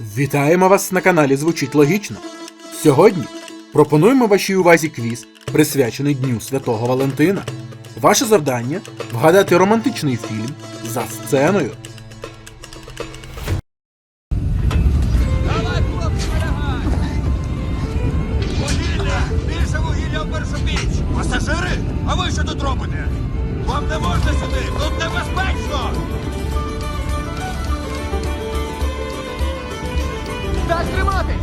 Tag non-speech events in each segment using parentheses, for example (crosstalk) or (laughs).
Вітаємо вас на каналі Звучить Логічно. Сьогодні пропонуємо вашій увазі квіз, присвячений Дню Святого Валентина. Ваше завдання вгадати романтичний фільм за сценою. Так тримати!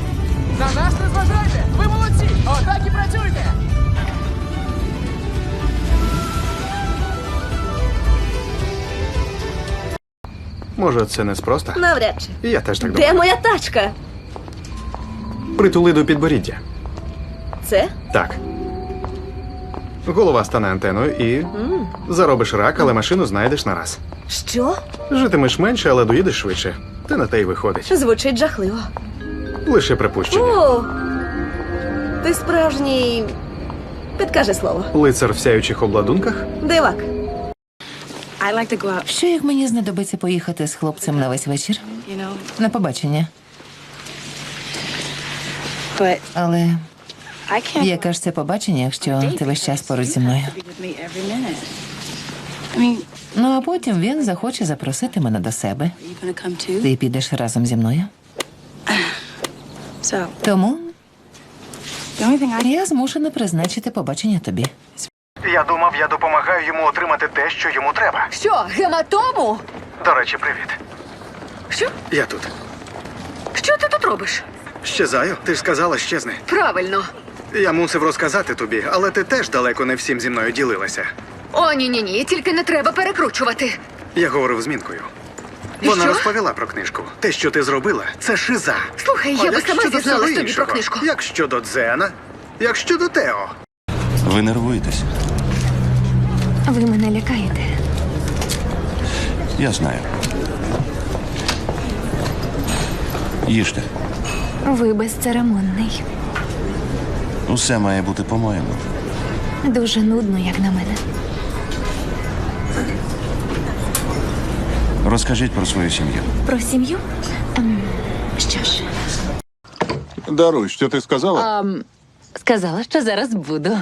На нас не зважайте! Ви молодці! Отак і працюйте! Може, це неспроста? Навряд чи. Я теж так Де моя тачка? Притули до підборіддя. Це? Так. Голова стане антеною і. Заробиш рак, але машину знайдеш на раз. Що? Житимеш менше, але доїдеш швидше. Ти на те й виходить. Звучить жахливо. Лише припущення. О! Ти справжній. Підкажи слово. Лицар в сяючих обладунках? Дивак. Що як мені знадобиться поїхати з хлопцем на весь вечір? На побачення. Але яке ж це побачення, якщо ти весь час поруч зі мною? Ну а потім він захоче запросити мене до себе. Ти підеш разом зі мною. Тому я змушена призначити побачення тобі. Я думав, я допомагаю йому отримати те, що йому треба. Що, гематому? До речі, привіт. Що? Я тут. Що ти тут робиш? Щезаю, ти ж сказала щезни. Правильно. Я мусив розказати тобі, але ти теж далеко не всім зі мною ділилася. О, ні, ні, ні, тільки не треба перекручувати. Я говорив з Мінкою. І Вона що? розповіла про книжку. Те, що ти зробила, це шиза. Слухай, я би сама зізналась тобі про книжку. Як щодо Дзена, як щодо Тео. Ви нервуєтесь. Ви мене лякаєте. Я знаю. Їжте. Ви безцеремонний. Усе має бути по-моєму. Дуже нудно, як на мене. Розкажіть про свою сім'ю. Про сім'ю? Ем, Що ж, Даруй, що ти сказала? Сказала, що зараз буду.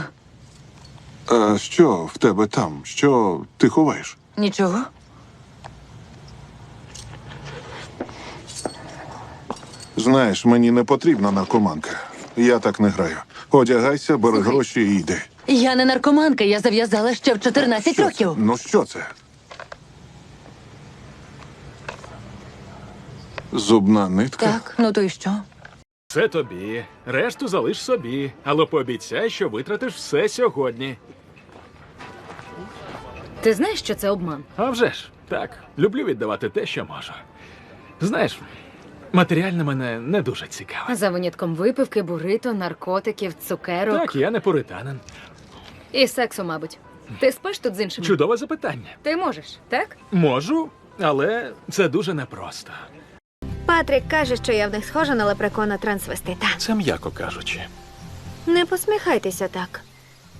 А що в тебе там? Що ти ховаєш? Нічого. Знаєш, мені не потрібна наркоманка. Я так не граю. Одягайся, бери гроші і йди. Я не наркоманка, я зав'язала ще в 14 Що це? років. Ну що це? Зубна нитка? Так, ну то й що? Це тобі. Решту залиш собі, але пообіцяй, що витратиш все сьогодні. Ти знаєш, що це обман? А вже ж, так, люблю віддавати те, що можу. Знаєш, матеріальне мене не дуже цікаве. За винятком випивки, бурито, наркотиків, цукерок Так, я не пуританин. і сексу, мабуть. Ти спиш тут з іншими? Чудове запитання. Ти можеш, так? Можу, але це дуже непросто. Патрік каже, що я в них схожа на лепрекона трансвестита. Це м'яко кажучи. Не посміхайтеся так,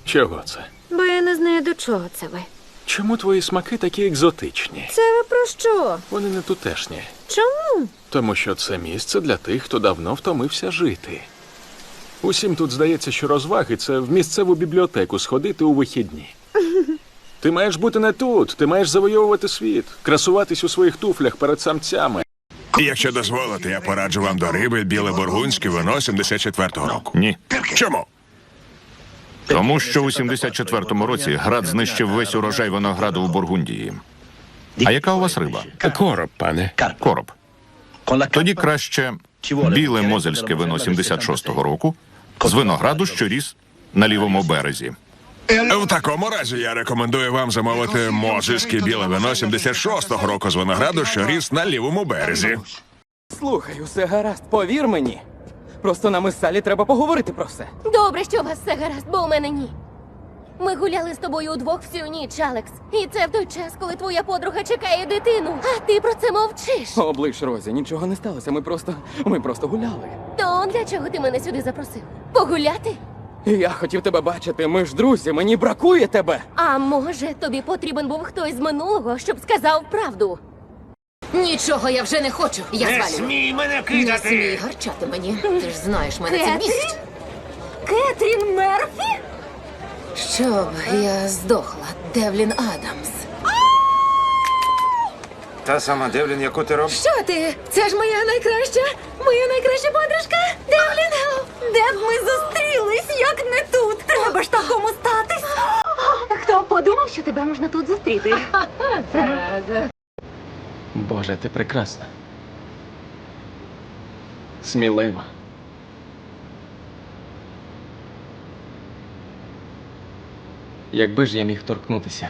Чого це? бо я не знаю, до чого це ви. Чому твої смаки такі екзотичні? Це ви про що? Вони не тутешні. Чому? Тому що це місце для тих, хто давно втомився жити. Усім тут здається, що розваги це в місцеву бібліотеку сходити у вихідні. (laughs) Ти маєш бути не тут, ти маєш завойовувати світ, красуватись у своїх туфлях перед самцями. Якщо дозволите, я пораджу вам до риби біле бургундське вино 74-го року. Ні. Чому? Тому що у 74-му році град знищив весь урожай винограду у Бургундії. А яка у вас риба? Короб, пане. Короб. Тоді краще біле мозельське вино 76-го року з винограду, що ріс на лівому березі. В такому разі я рекомендую вам замовити мозельське біле вино 76-го року з винограду, що ріс на лівому березі. Слухай, усе гаразд, повір мені. Просто нам із Салі треба поговорити про все. добре, що у вас все гаразд, бо у мене ні. Ми гуляли з тобою удвох всю ніч, Алекс. І це в той час, коли твоя подруга чекає дитину. А ти про це мовчиш. Облиш Розі, нічого не сталося. Ми просто. ми просто гуляли. То для чого ти мене сюди запросив? Погуляти? Я хотів тебе бачити. Ми ж друзі, мені бракує тебе. А може, тобі потрібен був хтось з минулого, щоб сказав правду? Нічого я вже не хочу. Я Не звалюю. смій мене Не кидати! смій гарчати мені. Ти ж знаєш, мене це бісить. Кетрін Мерфі? Щоб я здохла, Девлін Адамс. Та сама Девлін, яку ти робиш? Що ти? Це ж моя найкраща, моя найкраща подружка. Девлін. Де б ми зустрілись, як не тут? Треба ж такому статись. Хто подумав, що тебе можна тут зустріти? Боже, ти прекрасна. Смілива. Якби ж я міг торкнутися.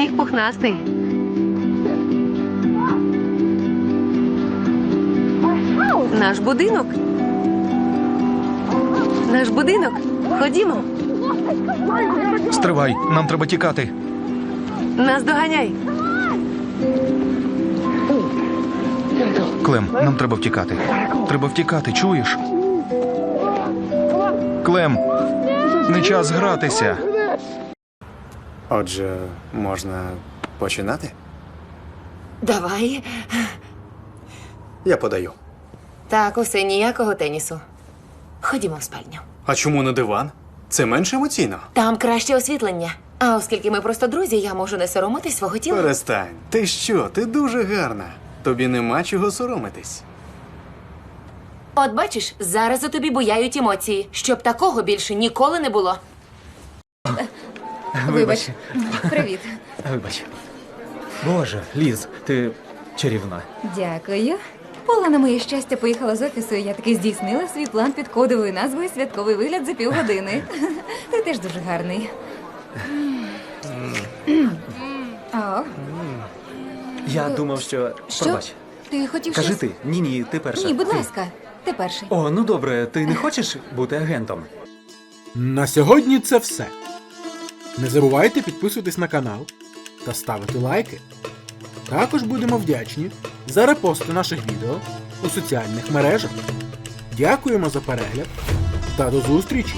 Сніг пухнастий. Наш будинок. Наш будинок. Ходімо. Стривай, нам треба тікати. Нас доганяй. Клем, нам треба втікати. Треба втікати, чуєш? Клем, не час гратися. Отже, можна починати? Давай. Я подаю. Так, усе ніякого тенісу. Ходімо в спальню. А чому на диван? Це менш емоційно. Там краще освітлення. А оскільки ми просто друзі, я можу не соромитись свого тіла. Перестань. Ти що? Ти дуже гарна. Тобі нема чого соромитись. От бачиш, зараз у тобі буяють емоції, щоб такого більше ніколи не було. Вибач. Привіт. Вибач. Боже, Ліз, ти чарівна. Дякую. Пола, на моє щастя, поїхала з офісу, і я таки здійснила свій план під кодовою назвою Святковий вигляд за півгодини. Ти теж дуже гарний. О, Я думав, що. що? Пробач. Ти хотів Кажи щось? ти. Ні, ні, ти перша. Ні, будь Ти. ласка, ти перший. О, ну добре, ти не хочеш бути агентом? На сьогодні це все. Не забувайте підписуватись на канал та ставити лайки. Також будемо вдячні за репости наших відео у соціальних мережах. Дякуємо за перегляд та до зустрічі!